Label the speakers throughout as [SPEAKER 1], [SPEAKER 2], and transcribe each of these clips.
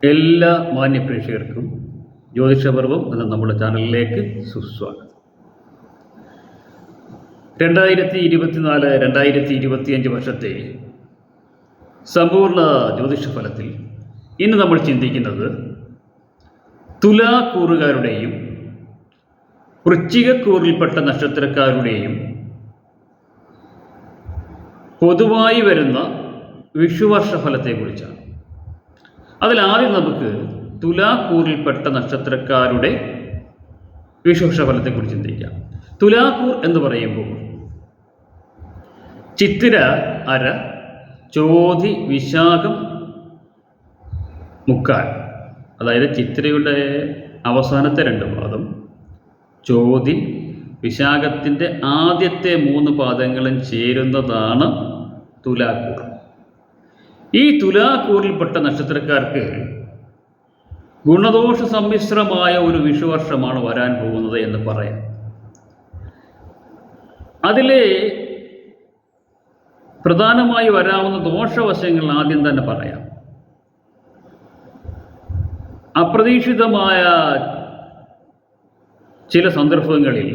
[SPEAKER 1] എല്ലാ മാന്യപ്രേക്ഷകർക്കും ജ്യോതിഷപർവം എന്ന നമ്മുടെ ചാനലിലേക്ക് സുസ്വാഗതം. രണ്ടായിരത്തി ഇരുപത്തിനാല് രണ്ടായിരത്തി ഇരുപത്തിയഞ്ച് വർഷത്തെ സമ്പൂർണ ജ്യോതിഷ ഫലത്തിൽ ഇന്ന് നമ്മൾ ചിന്തിക്കുന്നത് തുലാക്കൂറുകാരുടെയും വൃശ്ചികക്കൂറിൽപ്പെട്ട നക്ഷത്രക്കാരുടെയും പൊതുവായി വരുന്ന വിഷുവർഷ ഫലത്തെക്കുറിച്ചാണ് അതിലാദ്യം നമുക്ക് തുലാക്കൂറിൽപ്പെട്ട നക്ഷത്രക്കാരുടെ വിഷുവർഷ ഫലത്തെക്കുറിച്ച് ചിന്തിക്കാം. തുലാക്കൂർ എന്ന് പറയുമ്പോൾ ചിത്തിര അര ചോതി വിശാഖം മുക്കാൽ. അതായത് ചിത്തിരയുടെ അവസാനത്തെ രണ്ട് പാദം ചോതി വിശാഖത്തിന്റെ ആദ്യത്തെ മൂന്ന് പാദങ്ങളും ചേരുന്നതാണ് തുലാക്കൂർ. ഈ തുലാക്കൂറിൽപ്പെട്ട നക്ഷത്രക്കാർക്ക് ഗുണദോഷ സമ്മിശ്രമായ ഒരു വിഷുവർഷമാണ് വരാൻ പോകുന്നത് എന്ന് പറയാം. അതിലെ പ്രധാനമായി വരാവുന്ന ദോഷവശങ്ങൾ ആദ്യം തന്നെ പറയാം. അപ്രതീക്ഷിതമായ ചില സന്ദർഭങ്ങളിൽ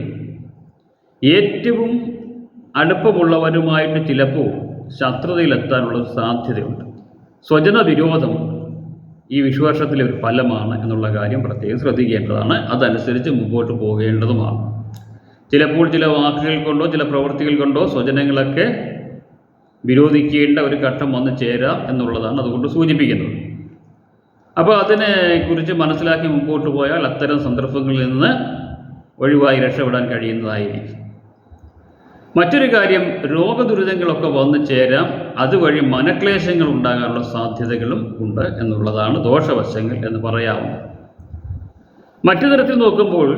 [SPEAKER 1] ഏറ്റവും അടുപ്പമുള്ളവരുമായിട്ട് ചിലപ്പോൾ ശത്രുതയിലെത്താനുള്ള സാധ്യതയുണ്ട്. സ്വജന വിരോധം ഈ വിശ്വാസത്തിലെ ഒരു ഫലമാണ് എന്നുള്ള കാര്യം പ്രത്യേകം ശ്രദ്ധിക്കേണ്ടതാണ്. അതനുസരിച്ച് മുമ്പോട്ട് പോകേണ്ടതുമാണ്. ചിലപ്പോൾ ചില വാക്കുകൾ കൊണ്ടോ ചില പ്രവൃത്തികൾ കൊണ്ടോ സ്വജനങ്ങളൊക്കെ വിരോധിക്കേണ്ട ഒരു ഘട്ടം വന്നു ചേരാം എന്നുള്ളതാണ് അതുകൊണ്ട് സൂചിപ്പിക്കുന്നത്. അപ്പോൾ അതിനെ കുറിച്ച് മനസ്സിലാക്കി മുമ്പോട്ട് പോയാൽ അത്തരം സന്ദർഭങ്ങളിൽ നിന്ന് ഒഴിവായി രക്ഷപ്പെടാൻ കഴിയുന്നതായിരിക്കും. മറ്റൊരു കാര്യം രോഗദുരിതങ്ങളൊക്കെ വന്നു ചേരാം. അതുവഴി മനക്ലേശങ്ങൾ ഉണ്ടാകാനുള്ള സാധ്യതകളും ഉണ്ട് എന്നുള്ളതാണ് ദോഷവശങ്ങൾ എന്ന് പറയാവുന്നത്. മറ്റു തരത്തിൽ നോക്കുമ്പോൾ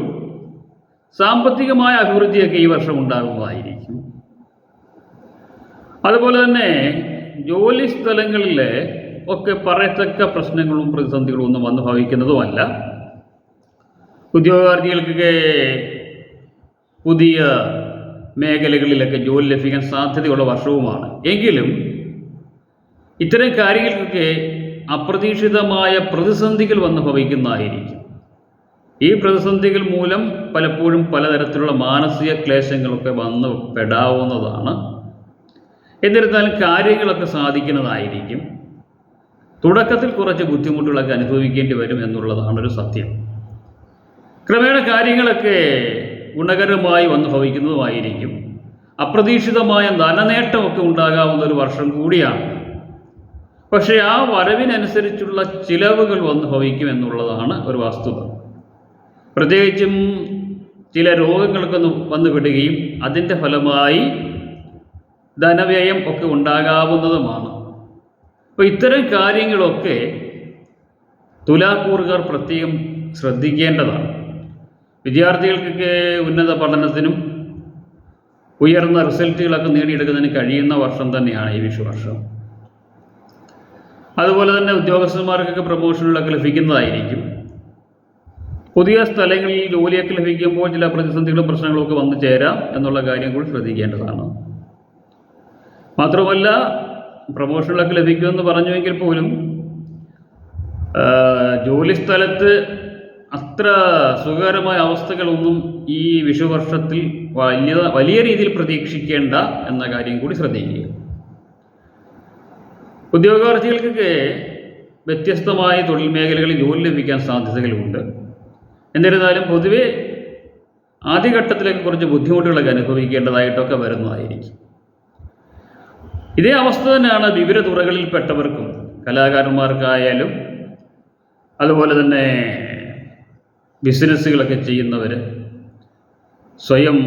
[SPEAKER 1] സാമ്പത്തികമായ അഭിവൃദ്ധിയൊക്കെ ഈ വർഷം ഉണ്ടാകുന്നതായിരിക്കും. അതുപോലെ തന്നെ ജോലി സ്ഥലങ്ങളിൽ ഒക്കെ പറയത്തക്ക പ്രശ്നങ്ങളും പ്രതിസന്ധികളും ഒന്നും വന്നു ഭവിക്കുന്നതുമല്ല. ഉദ്യോഗാർത്ഥികൾക്കൊക്കെ പുതിയ മേഖലകളിലൊക്കെ ജോലി ലഭിക്കാൻ സാധ്യതയുള്ള വർഷവുമാണ്. എങ്കിലും ഇത്തരം കാര്യങ്ങൾക്കൊക്കെ അപ്രതീക്ഷിതമായ പ്രതിസന്ധികൾ വന്ന് ഭവിക്കുന്നതായിരിക്കും. ഈ പ്രതിസന്ധികൾ മൂലം പലപ്പോഴും പലതരത്തിലുള്ള മാനസിക ക്ലേശങ്ങളൊക്കെ വന്ന് പെടാവുന്നതാണ്. എന്നിരുന്നാലും കാര്യങ്ങളൊക്കെ സാധിക്കുന്നതായിരിക്കും. തുടക്കത്തിൽ കുറച്ച് ബുദ്ധിമുട്ടുകളൊക്കെ അനുഭവിക്കേണ്ടി വരും എന്നുള്ളതാണ് ഒരു സത്യം. ക്രമേണ കാര്യങ്ങളൊക്കെ ഗുണകരമായി വന്നു ഭവിക്കുന്നതുമായിരിക്കും. അപ്രതീക്ഷിതമായ ധനനേട്ടമൊക്കെ ഉണ്ടാകാവുന്ന ഒരു വർഷം കൂടിയാണ്. പക്ഷേ ആ വരവിനനുസരിച്ചുള്ള ചിലവുകൾ വന്നു ഭവിക്കും എന്നുള്ളതാണ് ഒരു വസ്തുത. പ്രത്യേകിച്ചും ചില രോഗങ്ങളൊക്കെ വന്നുവിടുകയും വന്നു വിടുകയും അതിന്റെ ഫലമായി ധനവ്യയം ഒക്കെ ഉണ്ടാകാവുന്നതുമാണ്. അപ്പോൾ ഇത്തരം കാര്യങ്ങളൊക്കെ തുലാക്കൂറുകാർ പ്രത്യേകം ശ്രദ്ധിക്കേണ്ടതാണ്. വിദ്യാർത്ഥികൾക്കൊക്കെ ഉന്നത പഠനത്തിനും ഉയർന്ന റിസൾട്ടുകളൊക്കെ നേടിയെടുക്കുന്നതിന് കഴിയുന്ന വർഷം തന്നെയാണ് ഈ വിഷു വർഷം അതുപോലെ തന്നെ ഉദ്യോഗസ്ഥന്മാർക്കൊക്കെ പ്രൊമോഷനുകളൊക്കെ ലഭിക്കുന്നതായിരിക്കും. പുതിയ സ്ഥലങ്ങളിൽ ജോലിയൊക്കെ ലഭിക്കുമ്പോൾ ചില പ്രതിസന്ധികളും പ്രശ്നങ്ങളും ഒക്കെ വന്നു ചേരാം എന്നുള്ള കാര്യം കൂടി ശ്രദ്ധിക്കേണ്ടതാണ്. മാത്രമല്ല പ്രൊമോഷനുകളൊക്കെ ലഭിക്കുമെന്ന് പറഞ്ഞുവെങ്കിൽ പോലും ജോലി സ്ഥലത്ത് അത്ര സുഖകരമായ അവസ്ഥകളൊന്നും ഈ വിഷുവർഷത്തിൽ വലിയ വലിയ രീതിയിൽ പ്രതീക്ഷിക്കേണ്ട എന്ന കാര്യം കൂടി ശ്രദ്ധിക്കുക. ഉദ്യോഗാർത്ഥികൾക്കൊക്കെ വ്യത്യസ്തമായ തൊഴിൽ മേഖലകളിൽ ജോലി ലഭിക്കാൻ സാധ്യതകളുണ്ട് എന്നിരുന്നാലും പൊതുവെ ആദ്യഘട്ടത്തിലേക്ക് കുറച്ച് ബുദ്ധിമുട്ടുകളൊക്കെ അനുഭവിക്കേണ്ടതായിട്ടൊക്കെ വരുന്നതായിരിക്കും. ഇതേ അവസ്ഥ തന്നെയാണ് വിവിധ തുറകളിൽപ്പെട്ടവർക്കും കലാകാരന്മാർക്കായാലും അതുപോലെ തന്നെ ബിസിനസ്സുകളൊക്കെ ചെയ്യുന്നവർ സ്വയം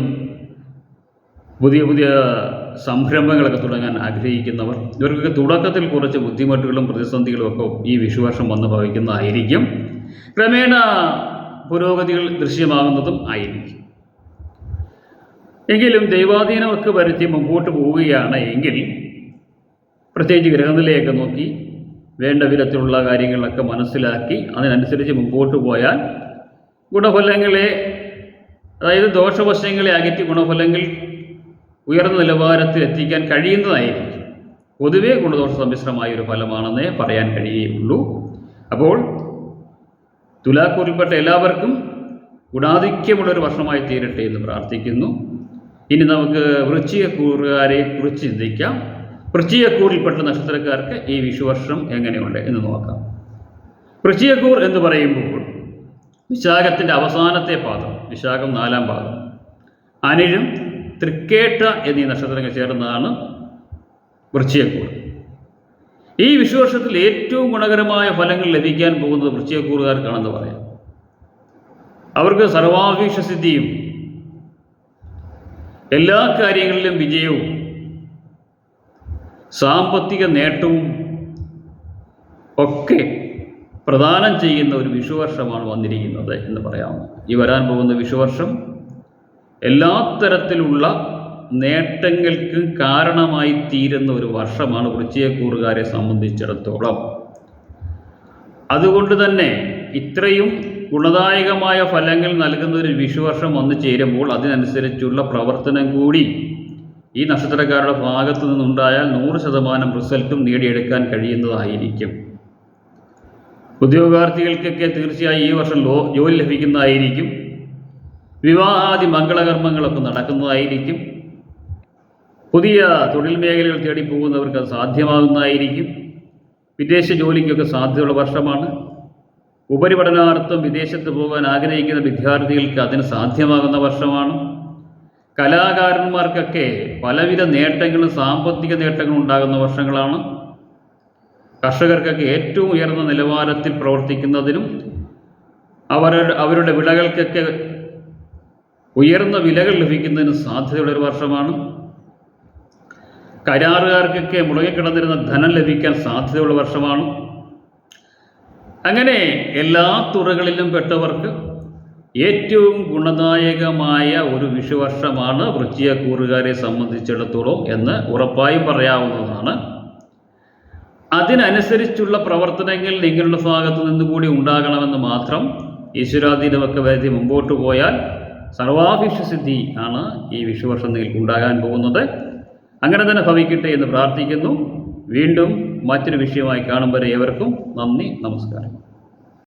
[SPEAKER 1] പുതിയ പുതിയ സംരംഭങ്ങളൊക്കെ തുടങ്ങാൻ ആഗ്രഹിക്കുന്നവർ ഇവർക്കൊക്കെ തുടക്കത്തിൽ കുറച്ച് ബുദ്ധിമുട്ടുകളും പ്രതിസന്ധികളും ഒക്കെ ഈ വിഷുവർഷം വന്ന് ഭവിക്കുന്നതായിരിക്കും. ക്രമേണ പുരോഗതികൾ ദൃശ്യമാകുന്നതും ആയിരിക്കും. എങ്കിലും ദൈവാധീനമൊക്കെ വരുത്തി മുമ്പോട്ട് പോവുകയാണ് എങ്കിൽ പ്രത്യേകിച്ച് ഗ്രഹനിലയൊക്കെ നോക്കി വേണ്ട വിധത്തിലുള്ള കാര്യങ്ങളൊക്കെ മനസ്സിലാക്കി അതിനനുസരിച്ച് മുമ്പോട്ട് പോയാൽ ഗുണഫലങ്ങളെ അതായത് ദോഷവശങ്ങളെ അകറ്റി ഗുണഫലങ്ങൾ ഉയർന്ന നിലവാരത്തിൽ എത്തിക്കാൻ കഴിയുന്നതായിരിക്കും. പൊതുവേ ഗുണദോഷ സമ്മിശ്രമായ ഒരു ഫലമാണെന്നേ പറയാൻ കഴിയുകയുള്ളൂ. അപ്പോൾ തുലാക്കൂറിൽപ്പെട്ട എല്ലാവർക്കും ഗുണാധിക്യമുള്ളൊരു വർഷമായി തീരട്ടെ എന്ന് പ്രാർത്ഥിക്കുന്നു. ഇനി നമുക്ക് വൃശ്ചികക്കൂറുകാരെ കുറിച്ച് ചിന്തിക്കാം. വൃശ്ചികക്കൂറിൽപ്പെട്ട നക്ഷത്രക്കാർക്ക് ഈ വിഷുവർഷം എങ്ങനെയുണ്ട് എന്ന് നോക്കാം. വൃശ്ചികക്കൂർ എന്ന് പറയുമ്പോൾ വിശാഖത്തിന്റെ അവസാനത്തെ പാദം വിശാഖം നാലാം പാദം. അനിഴും തൃക്കേട്ട എന്നീ നക്ഷത്രങ്ങൾ ചേർന്നതാണ് വൃശ്ചികക്കൂർ ഈ വിഷുവർഷത്തിൽ ഏറ്റവും ഗുണകരമായ ഫലങ്ങൾ ലഭിക്കാൻ പോകുന്നത് വൃശ്ചികക്കൂറുകാർക്കാണെന്ന് പറയാം. അവർക്ക് സർവാഭീക്ഷസിദ്ധിയും എല്ലാ കാര്യങ്ങളിലും വിജയവും സാമ്പത്തിക നേട്ടവും ഒക്കെ പ്രദാനം ചെയ്യുന്ന ഒരു വിഷുവർഷമാണ് വന്നിരിക്കുന്നത് എന്ന് പറയാം. ഈ വരാൻ പോകുന്ന വിഷുവർഷം എല്ലാ തരത്തിലുള്ള നേട്ടങ്ങൾക്കും കാരണമായി തീരുന്ന ഒരു വർഷമാണ് വൃശ്ചികക്കൂറുകാരെ സംബന്ധിച്ചിടത്തോളം. അതുകൊണ്ട് തന്നെ ഇത്രയും ഗുണദായകമായ ഫലങ്ങൾ നൽകുന്ന ഒരു വിഷുവർഷം വന്നു ചേരുമ്പോൾ അതിനനുസരിച്ചുള്ള പ്രവർത്തനം കൂടി ഈ നക്ഷത്രക്കാരുടെ ഭാഗത്തു നിന്നുണ്ടായാൽ നൂറ് ശതമാനം റിസൾട്ടും നേടിയെടുക്കാൻ കഴിയുന്നതായിരിക്കും. ഉദ്യോഗാർത്ഥികൾക്കൊക്കെ തീർച്ചയായും ഈ വർഷം ലോ ജോലി ലഭിക്കുന്നതായിരിക്കും. വിവാഹാദി മംഗളകർമ്മങ്ങളൊക്കെ നടക്കുന്നതായിരിക്കും. പുതിയ തൊഴിൽ മേഖലകൾ തേടി പോകുന്നവർക്ക് അത് സാധ്യമാകുന്നതായിരിക്കും. വിദേശ ജോലിക്കൊക്കെ സാധ്യതയുള്ള വർഷമാണ്. ഉപരിപഠനാർത്ഥം വിദേശത്ത് പോകാൻ ആഗ്രഹിക്കുന്ന വിദ്യാർത്ഥികൾക്ക് അതിന് സാധ്യമാകുന്ന വർഷമാണ്. കലാകാരന്മാർക്കൊക്കെ പലവിധ നേട്ടങ്ങളും സാമ്പത്തിക നേട്ടങ്ങളും ഉണ്ടാകുന്ന വർഷങ്ങളാണ്. കർഷകർക്കൊക്കെ ഏറ്റവും ഉയർന്ന നിലവാരത്തിൽ പ്രവർത്തിക്കുന്നതിനും അവരുടെ അവരുടെ വിളകൾക്കൊക്കെ ഉയർന്ന വിലകൾ ലഭിക്കുന്നതിന് സാധ്യതയുള്ള ഒരു വർഷമാണ്. കരാറുകാർക്കൊക്കെ മുടങ്ങിക്കിടന്നിരുന്ന ധനം ലഭിക്കാൻ സാധ്യതയുള്ള വർഷമാണ്. അങ്ങനെ എല്ലാ തുറകളിലും പെട്ടവർക്ക് ഏറ്റവും ഗുണദായകമായ ഒരു വിഷുവർഷമാണ് വൃശ്ചികക്കൂറുകാരെ സംബന്ധിച്ചിടത്തോളം എന്ന് ഉറപ്പായും പറയാവുന്നതാണ്. അതിനനുസരിച്ചുള്ള പ്രവർത്തനങ്ങൾ നിങ്ങളുടെ ഭാഗത്തു നിന്നുകൂടി ഉണ്ടാകണമെന്ന് മാത്രം ഈശ്വരാധീനമൊക്കെ വരുത്തി മുമ്പോട്ട് പോയാൽ സർവാഭിഷസിദ്ധി ആണ് ഈ വിഷുവർഷം നിങ്ങൾക്ക് ഉണ്ടാകാൻ പോകുന്നത്. അങ്ങനെ തന്നെ ഭവിക്കട്ടെ എന്ന് പ്രാർത്ഥിക്കുന്നു. വീണ്ടും മറ്റൊരു വിഷയമായി കാണും ഏവർക്കും നന്ദി നമസ്കാരം.